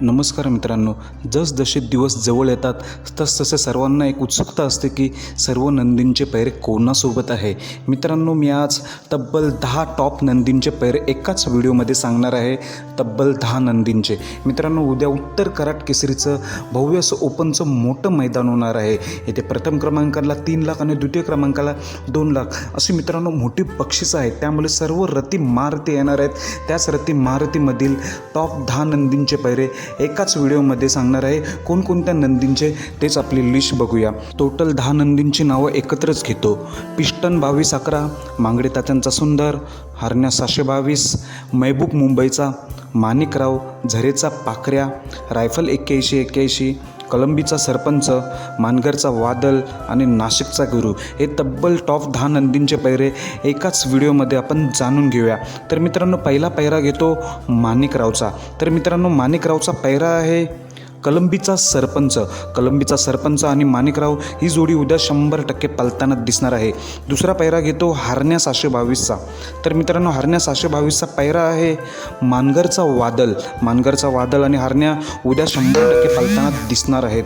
नमस्कार मित्रांनो जसजसे दिवस जवळ येतात तसतसे सर्वांना एक उत्सुकता असते की सर्व नंदींचे पैरे कोणासोबत आहे? मित्रांनो मी आज तब्बल दहा टॉप नंदींचे पैरे एकाच व्हिडिओमध्ये सांगणार आहे तब्बल दहा नंदींचे. मित्रांनो उद्या उत्तर कराट केसरीचं भव्य असं ओपनचं मोठं मैदान होणार आहे. येथे प्रथम क्रमांकाला तीन लाख आणि द्वितीय क्रमांकाला दोन लाख अशी मित्रांनो मोठी बक्षिसं आहेत त्यामुळे सर्व रती महारथी येणार आहेत. त्याच रती महारथीमधील टॉप दहा नंदींचे पैरे एकाच व्हिडिओमध्ये सांगणार आहे कोणकोणत्या नंदींचे तेच आपली लिस्ट बघूया. टोटल दहा नंदींची नावं एकत्रच घेतो. पिष्टन बावीस अकरा मांगडे तात्यांचा सुंदर हरण्या सहाशे बावीस मैबूक मुंबईचा माणिकराव झरेचा पाखऱ्या रायफल एक्क्याऐंशी एक्क्याऐंशी कलंबीचा सरपंच मानगरचा वादल आणि नाशिकचा गुरु हे तब्बल टॉप दहा नंदींचे पैरे एकाच व्हिडिओमध्ये आपण जाणून घेऊया. तर मित्रांनो पहिला पैरा घेतो माणिकरावचा. तर मित्रांनो माणिकरावचा पैरा आहे कलंबीचा सरपंच. कलंबीचा सरपंच आणि माणिकराव ही जोडी उद्या शंभर टक्के पलताना दिसणार आहे. दुसरा पैरा घेतो हारण्या सहाशे बावीसचा. तर मित्रांनो हारण्या सहाशे बावीसचा पैरा आहे मानगरचा वादल. मानगरचा वादल आणि हारण्या उद्या शंभर टक्के पलताना दिसणार आहेत.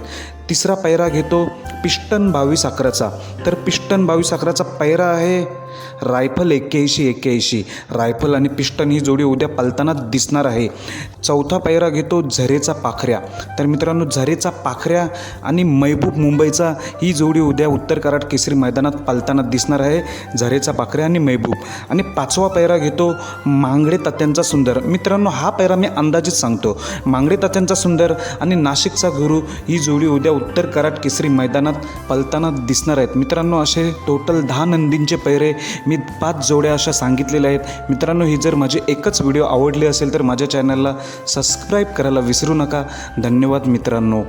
तिसरा पैरा घेतो पिष्टन बावीस अकराचा तर पिष्टन बावीस अकराचा पैरा आहे रायफल एक्क्याऐंशी एक्क्याऐंशी रायफल आणि पिष्टन ही जोडी उद्या पलताना दिसणार आहे. चौथा पैरा घेतो झरेचा पाखऱ्या. तर मित्रांनो झरेचा पाखऱ्या आणि मैबूब मुंबईचा ही जोडी उद्या उत्तर कराड केसरी मैदानात पलताना दिसणार आहे. झरेचा पाखऱ्या आणि मैबूब. आणि पाचवा पैरा घेतो मांगडे तात्यांचा सुंदर. मित्रांनो हा पैरा मी अंदाजित सांगतो. मांगडे तात्यांचा सुंदर आणि नाशिकचा गुरु ही जोडी उद्या उत्तर कराड केसरी मैदानात पलताना दिसणार आहेत. मित्रांनो असे टोटल दहा नंदींचे पैरे मी पाच जोड्या अशा सांगितलेल्या आहेत. मित्रांनो ही जर माझी एकच व्हिडिओ आवडली असेल तर माझ्या चॅनलला सबस्क्राईब करायला विसरू नका. धन्यवाद मित्रांनो.